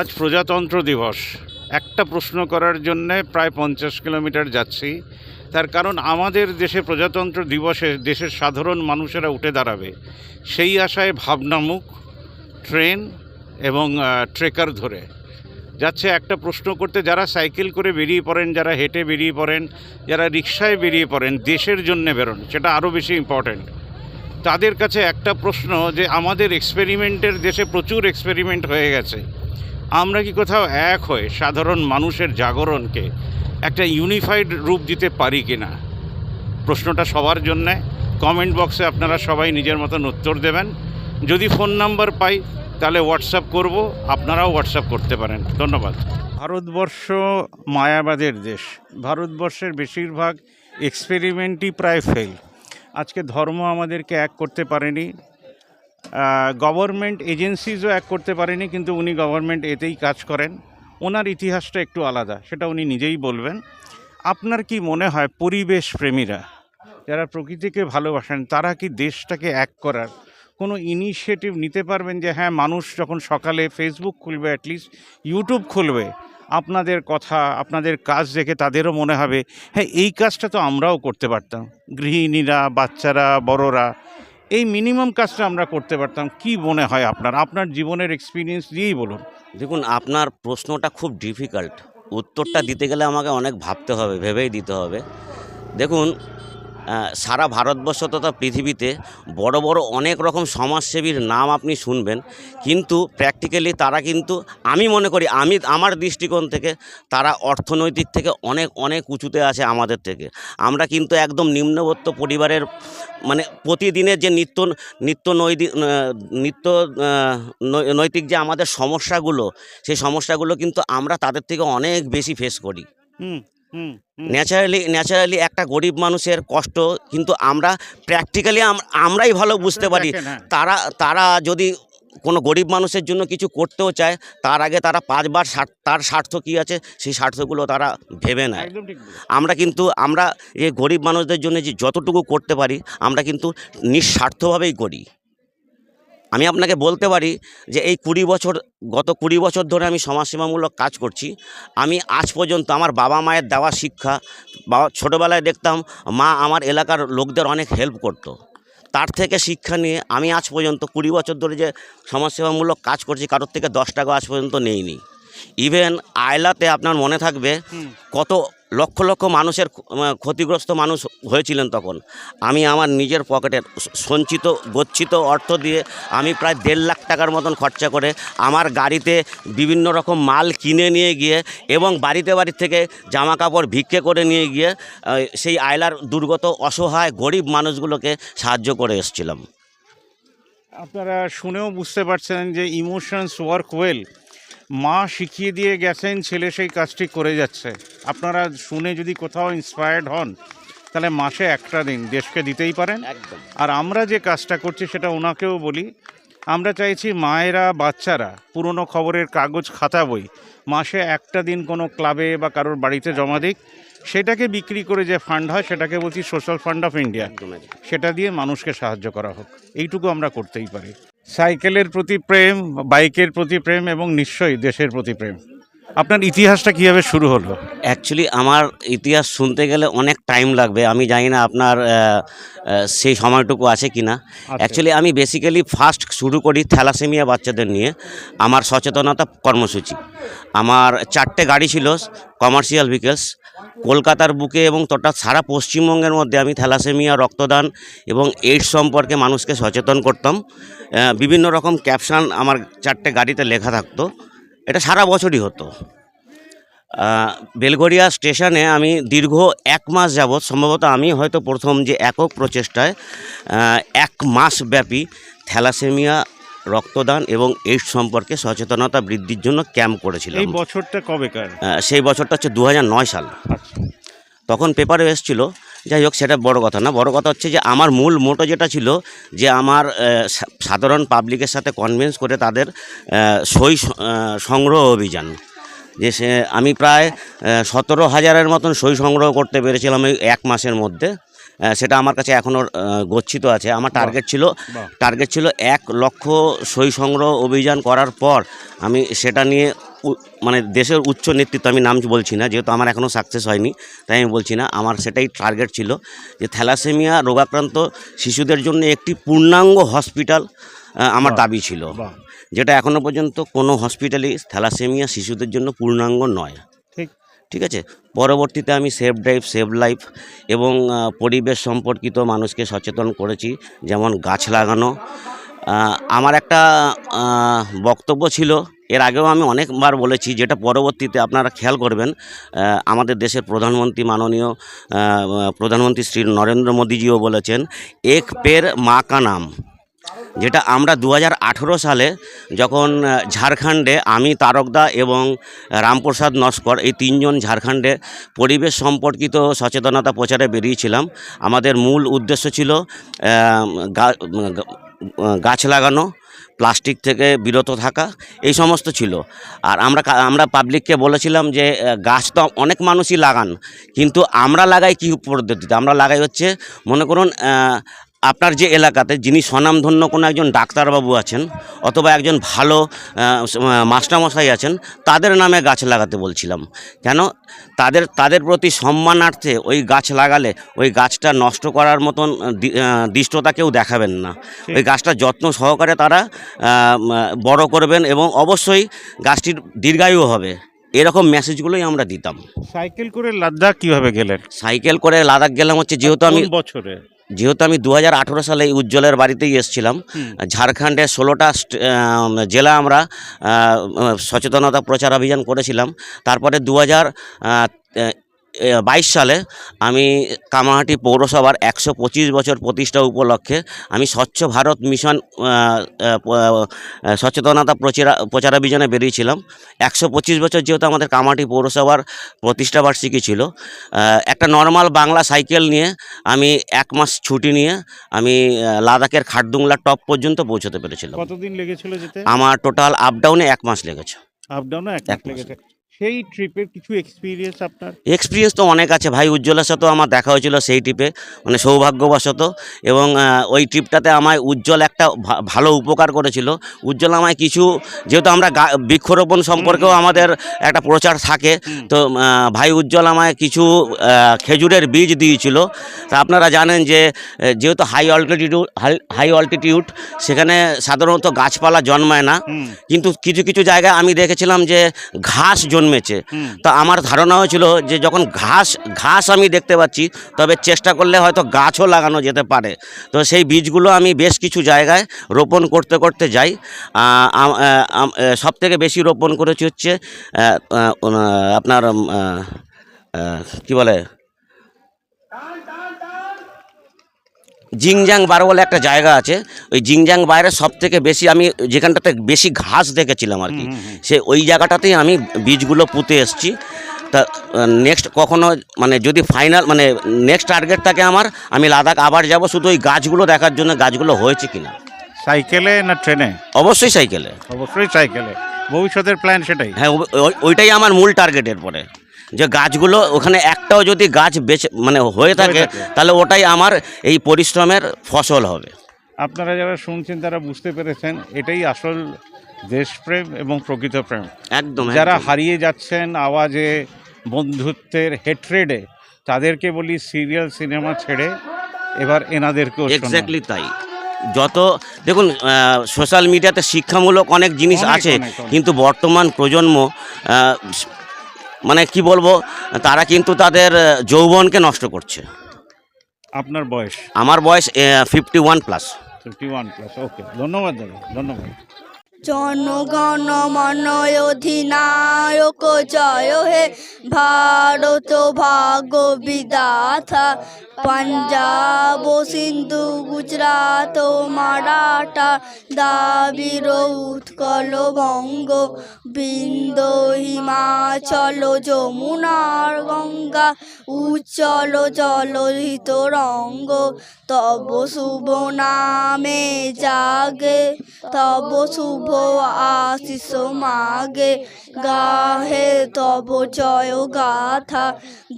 আজ প্রজাতন্ত্র দিবস। একটা প্রশ্ন করার জন্যে প্রায় পঞ্চাশ কিলোমিটার যাচ্ছি। তার কারণ আমাদের দেশে প্রজাতন্ত্র দিবসে দেশের সাধারণ মানুষেরা উঠে দাঁড়াবে। সেই আশায় ভাবনামুখ ট্রেন এবং ট্রেকার ধরে। যাচ্ছে একটা প্রশ্ন করতে যারা সাইকেল করে বেরিয়ে পড়েন, যারা হেঁটে বেরিয়ে পড়েন, যারা রিক্সায় বেরিয়ে পড়েন, দেশের জন্যে বেরোন, সেটা আরও বেশি ইম্পর্ট্যান্ট তাদের কাছে একটা প্রশ্ন যে আমাদের এক্সপেরিমেন্টের দেশে প্রচুর এক্সপেরিমেন্ট হয়ে গেছে। আমরা কি কোথাও এক হয়ে সাধারণ মানুষের জাগরণকে একটা ইউনিফাইড রূপ দিতে পারি কি না প্রশ্নটা সবার জন্যে। কমেন্ট বক্সে আপনারা সবাই নিজের মতন উত্তর দেবেন। যদি ফোন নাম্বার পাই, তাহলে হোয়াটসঅ্যাপ করব। আপনারাও হোয়াটসঅ্যাপ করতে পারেন। ধন্যবাদ। ভারতবর্ষ মায়াবাদের দেশ। ভারতবর্ষের বেশিরভাগ এক্সপেরিমেন্টই প্রায় ফেল আজকে ধর্ম আমাদেরকে এক করতে পারেনি। গভর্নমেন্ট এজেন্সিজও এক করতে পারেনি, কিন্তু উনি গভর্নমেন্ট এতেই কাজ করেন। ওনার ইতিহাসটা একটু আলাদা, সেটা উনি নিজেই বলবেন। আপনার কি মনে হয় পরিবেশ প্রেমীরা যারা প্রকৃতিকে ভালোবাসেন, তারা কি দেশটাকে এক করার কোনো ইনিশিয়েটিভ নিতে পারবেন যে হ্যাঁ মানুষ যখন সকালে ফেসবুক খুলবে অ্যাটলিস্ট ইউটিউব খুলবে, আপনাদের কথা, আপনাদের কাজ দেখে তাদেরও মনে হবে? হ্যাঁ এই কাজটা তো আমরাও করতে পারতাম। গৃহিণীরা, বাচ্চারা, বড়রা এই মিনিমাম কাজটা আমরা করতে পারতাম কি মনে হয় আপনার? আপনার জীবনের এক্সপিরিয়েন্স দিয়েই বলুন। দেখুন আপনার প্রশ্নটা খুব ডিফিকাল্ট উত্তরটা দিতে গেলে আমাকে অনেক ভাবতে হবে ভেবেই দিতে হবে। দেখুন সারা ভারতবর্ষ তথা পৃথিবীতে বড় বড় অনেক রকম সমাজসেবীর নাম আপনি শুনবেন। কিন্তু প্র্যাকটিক্যালি তারা কিন্তু, আমি মনে করি, আমি, আমার দৃষ্টিকোণ থেকে তারা অর্থনৈতিক থেকে অনেক অনেক উঁচুতে আছে আমাদের থেকে। আমরা কিন্তু একদম নিম্নবর্ত পরিবারের মানে প্রতিদিনের যে নিত্য নিত্য নৈতিক নিত্য নৈতিক যে আমাদের সমস্যাগুলো, সেই সমস্যাগুলো কিন্তু আমরা তাদের থেকে অনেক বেশি ফেস করি। হুম। ন্যাচারালি ন্যাচারালি একটা গরিব মানুষের কষ্ট কিন্তু আমরা প্র্যাকটিক্যালি আমরাই ভালো বুঝতে পারি হ্যাঁ। তারা তারা যদি কোনো গরিব মানুষের জন্য কিছু করতেও চায় তার আগে তারা পাঁচবার তার স্বার্থ কী আছে সেই স্বার্থগুলো তারা ভেবে নেয়। আমরা কিন্তু আমরা এই গরিব মানুষদের জন্য যে যতটুকু করতে পারি আমরা কিন্তু নিঃস্বার্থভাবেই করি আমি আপনাকে বলতে পারি যে এই কুড়ি বছর, গত কুড়ি বছর ধরে আমি সমাজসেবামূলক কাজ করছি। আমি আজ পর্যন্ত আমার বাবা মায়ের দেওয়া শিক্ষা বাবা ছোটোবেলায় দেখতাম মা আমার এলাকার লোকদের অনেক হেল্প করতো। তার থেকে শিক্ষা নিয়ে আমি আজ পর্যন্ত কুড়ি বছর ধরে যে সমাজসেবামূলক কাজ করছি, কারোর থেকে দশ টাকা আজ পর্যন্ত নেইনি। ইভেন আয়লাতে আপনার মনে থাকবে কত লক্ষ লক্ষ মানুষের ক্ষতিগ্রস্ত মানুষ হয়েছিলেন তখন। আমি আমার নিজের পকেটের সঞ্চিত গচ্ছিত অর্থ দিয়ে আমি প্রায় দেড় লাখ টাকার মতন খরচা করে আমার গাড়িতে বিভিন্ন রকম মাল কিনে নিয়ে গিয়ে এবং বাড়িতে বাড়ি থেকে জামা কাপড় ভিক্ষে করে নিয়ে গিয়ে সেই আয়লার দুর্গত অসহায় গরিব মানুষগুলোকে সাহায্য করে এসেছিলাম। আপনারা শুনেও বুঝতে পারছেন যে ইমোশনস ওয়ার্ক ওয়েল মা শিখিয়ে দিয়ে গেছেন ছেলে সেই কাজটি করে যাচ্ছে। আপনারা শুনে যদি কোথাও ইন্সপায়ার্ড হন তাহলে মাসে একটা দিন দেশকে দিতেই পারেন। আর আমরা যে কাজটা করছি সেটা ওনাকেও বলি। আমরা চাইছি মায়েরা বাচ্চারা পুরনো খবরের কাগজ খাতা বই মাসে একটা দিন কোনো ক্লাবে বা কারোর বাড়িতে জমা দিক। সেটাকে বিক্রি করে যে ফান্ড হয় সেটাকে বলছি সোশ্যাল ফান্ড অফ ইন্ডিয়া। সেটা দিয়ে মানুষকে সাহায্য করা হোক। এইটুকু আমরা করতেই পারি। সাইকেলের প্রতি প্রেম বাইকের প্রতি প্রেম এবং নিশ্চয়ই দেশের প্রতি প্রেম। আপনার ইতিহাসটা কীভাবে শুরু হলো? অ্যাকচুয়ালি আমার ইতিহাস শুনতে গেলে অনেক টাইম লাগবে। আমি জানি না আপনার সেই সময়টুকু আছে কি না অ্যাকচুয়ালি আমি বেসিক্যালি ফার্স্ট শুরু করি থ্যালাসেমিয়া বাচ্চাদের নিয়ে। আমার সচেতনতা কর্মসূচি। আমার চারটে গাড়ি ছিল কমার্শিয়াল ভেহিকেলস কলকাতার বুকে এবং তথা সারা পশ্চিমবঙ্গের মধ্যে আমি থ্যালাসেমিয়া, রক্তদান এবং এইডস সম্পর্কে মানুষকে সচেতন করতাম। বিভিন্ন রকম ক্যাপশন আমার চারটে গাড়িতে লেখা থাকতো। এটা সারা বছরই হতো। বেলগড়িয়া স্টেশনে আমি দীর্ঘ এক মাস যাবৎ, সম্ভবত আমি হয়তো প্রথম যে একক প্রচেষ্টায় এক মাস ব্যাপী থ্যালাসেমিয়া রক্তদান এবং এইডস সম্পর্কে সচেতনতা বৃদ্ধির জন্য ক্যাম্প করেছিলাম এই বছরটা কবেকার আহ, সেই বছরটা হচ্ছে দু হাজার নয় সাল। আচ্ছা। তখন পেপারে এসেছিল যাই হোক সেটা বড় কথা না বড় কথা হচ্ছে যে আমার মূল মোটো যেটা ছিল যে আমার সাধারণ পাবলিকের সাথে কনভিন্স করে তাদের সই সংগ্রহ অভিযান। যে সে আমি প্রায় সতেরো হাজারের মতন সই সংগ্রহ করতে পেরেছিলাম এই এক মাসের মধ্যে। সেটা আমার কাছে এখনও গচ্ছিত আছে। আমার টার্গেট ছিল টার্গেট ছিল এক লক্ষ সই সংগ্রহ অভিযান করার পর আমি সেটা নিয়ে মানে দেশের উচ্চ নেতৃত্ব আমি নাম বলছি না যেহেতু আমার এখনও সাকসেস হয়নি তাই আমি বলছি না আমার সেটাই টার্গেট ছিল যে থ্যালাসেমিয়া রোগাক্রান্ত শিশুদের জন্য একটি পূর্ণাঙ্গ হসপিটাল আমার দাবি ছিল। যেটা এখনও পর্যন্ত কোনো হসপিটালই থ্যালাসেমিয়া শিশুদের জন্য পূর্ণাঙ্গ নয়। ঠিক আছে? পরবর্তীতে আমি সেভ ড্রাইভ সেভ লাইফ এবং পরিবেশ সম্পর্কিত মানুষকে সচেতন করেছি, যেমন গাছ লাগানো। আমার একটা বক্তব্য ছিল, এর আগেও আমি অনেকবার বলেছি, যেটা পরবর্তীতে আপনারা খেয়াল করবেন আমাদের দেশের প্রধানমন্ত্রী মাননীয় প্রধানমন্ত্রী শ্রী নরেন্দ্র মোদীজিও বলেছেন, এক পের মা কা নাম। যেটা আমরা দু হাজার আঠেরো সালে যখন ঝাড়খণ্ডে আমি, তারকদা এবং রামপ্রসাদ নস্কর এই তিনজন ঝাড়খণ্ডে পরিবেশ সম্পর্কিত সচেতনতা প্রচারে বেরিয়েছিলাম। আমাদের মূল উদ্দেশ্য ছিল গাছ লাগানো, প্লাস্টিক থেকে বিরত থাকা, এই সমস্ত ছিল। আর আমরা আমরা পাবলিককে বলেছিলাম যে গাছ তো অনেক মানুষই লাগান, কিন্তু আমরা লাগাই কী পদ্ধতিতে আমরা লাগাই হচ্ছে, মনে করুন আপনার যে এলাকাতে যিনি স্বনামধন্য কোনো একজন ডাক্তারবাবু আছেন অথবা একজন ভালো মাস্টারমশাই আছেন তাদের নামে গাছ লাগাতে বলছিলাম। কেন? তাদের তাদের প্রতি সম্মানার্থে ওই গাছ লাগালে ওই গাছটা নষ্ট করার মতন দৃষ্টতা কেউ দেখাবেন না। ওই গাছটা যত্ন সহকারে তারা বড় করবেন এবং অবশ্যই গাছটির দীর্ঘায়ু হবে। এরকম মেসেজগুলোই আমরা দিতাম। সাইকেল করে লাদাখ কীভাবে গেলেন? সাইকেল করে লাদাখ গেলাম হচ্ছে যেহেতু আমি বছরে? যেহেতু আমি দু হাজার আঠেরো সালে এই উজ্জ্বলের বাড়িতেই এসেছিলাম ঝাড়খণ্ডে ঝাড়খণ্ডের ষোলোটা জেলা আমরা সচেতনতা প্রচার অভিযান করেছিলাম। তারপরে দু হাজার বাইশ সালে আমি কামাহাটি পৌরসভার একশো পঁচিশ বছর প্রতিষ্ঠা উপলক্ষে আমি স্বচ্ছ ভারত মিশন সচেতনতা প্রচারা প্রচারাভিযানে বেরিয়েছিলাম। একশো পঁচিশ বছর যেহেতু আমাদের কামাহাটি পৌরসভার প্রতিষ্ঠা বার্ষিকী ছিল একটা নর্মাল বাংলা সাইকেল নিয়ে আমি এক মাস ছুটি নিয়ে আমি লাদাখের খাটদুংলা টপ পর্যন্ত পৌঁছতে পেরেছিলাম। কতদিন লেগেছিল আমার টোটাল আপ ডাউনে এক মাস লেগেছে। আপ ডাউনে এক মাস। লেগেছে। সেই ট্রিপের কিছু এক্সপিরিয়েন্স আপনার? এক্সপিরিয়েন্স তো অনেক আছে ভাই উজ্জ্বলের সাথেও আমার দেখা হয়েছিল সেই ট্রিপে মানে সৌভাগ্যবশত। এবং ওই ট্রিপটাতে আমায় উজ্জ্বল একটা ভালো উপকার করেছিল। উজ্জ্বল আমায় কিছু যেহেতু আমরা বৃক্ষরোপণ সম্পর্কেও আমাদের একটা প্রচার থাকে তো ভাই উজ্জ্বল আমায় কিছু খেজুরের বীজ দিয়েছিল। তা আপনারা জানেন যে যেহেতু হাই অল্টিটিউড হাই অল্টিটিউড সেখানে সাধারণত গাছপালা জন্মায় না। কিন্তু কিছু কিছু জায়গায় আমি দেখেছিলাম যে ঘাস জন্মেছে। তা আমার ধারণা হয়েছিল যে যখন ঘাস ঘাস আমি দেখতে পাচ্ছি তবে চেষ্টা করলে হয়তো গাছও লাগানো যেতে পারে। তো সেই বীজগুলো আমি বেশ কিছু জায়গায় রোপণ করতে করতে যাই। সব থেকে বেশি রোপণ করেছি হচ্ছে আপনার কি বলে? জিংজাং বার বলে একটা জায়গা আছে। ওই জিংজাং বাইরে সব থেকে বেশি আমি যেখানটাতে বেশি ঘাস দেখেছিলাম আর কি। সে ওই জায়গাটাতেই আমি বীজগুলো পুঁতে এসেছি। তা নেক্সট কখনো মানে যদি ফাইনাল মানে নেক্সট টার্গেট থাকে আমার আমি লাদাখ আবার যাব শুধু ওই গাছগুলো দেখার জন্য গাছগুলো হয়েছে কিনা। সাইকেলে না ট্রেনে? অবশ্যই সাইকেলে। অবশ্যই সাইকেলে। ভবিষ্যতের প্ল্যান সেটাই। হ্যাঁ ওই- ওই- ওইটাই আমার মূল টার্গেটের পরে যে গাছগুলো ওখানে একটাও যদি গাছ বেঁচে মানে হয়ে থাকে। তাহলে ওটাই আমার এই পরিশ্রমের ফসল হবে। আপনারা যারা শুনছেন তারা বুঝতে পেরেছেন এটাই আসল দেশপ্রেম এবং প্রকৃত প্রেম। একদম যারা হারিয়ে যাচ্ছেন আওয়াজে বন্ধুত্বের হেট্রেডে তাদেরকে বলি সিরিয়াল সিনেমা ছেড়ে এবার এনাদেরকেও এক্স্যাক্টলি তাই। যত দেখুন সোশ্যাল মিডিয়াতে শিক্ষামূলক অনেক জিনিস আছে। কিন্তু বর্তমান প্রজন্ম মানে কি বলব তারা কিন্তু তাদের যৌবনকে নষ্ট করছে। আপনার বয়স? আমার বয়স fifty one plus fifty one plus okay ধন্যবাদ দাদা ধন্যবাদ। জনগণ মন অধিনায়ক, জয় হে ভারত, ভাগ্য বিদাথা পাঞ্জাব, সিন্ধু গুজরাট ও মারাঠা দাবির উৎকল বঙ্গ বৃন্দ হিমাচল, যমুনার গঙ্গা, উজ্জ্বল জলহিত রঙ্গ। তব শুভ নামে জাগে, তব শুভ আশিস মাগে গাহে তব জয় গাথা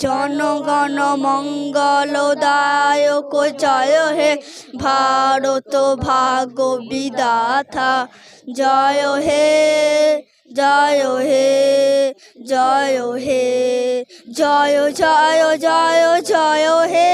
জনগণ মঙ্গল দায়ক জয় হে ভারত ভাগ বিদাথা জয় হে জয় হে জয় হে জয় জয় জয় জয় হে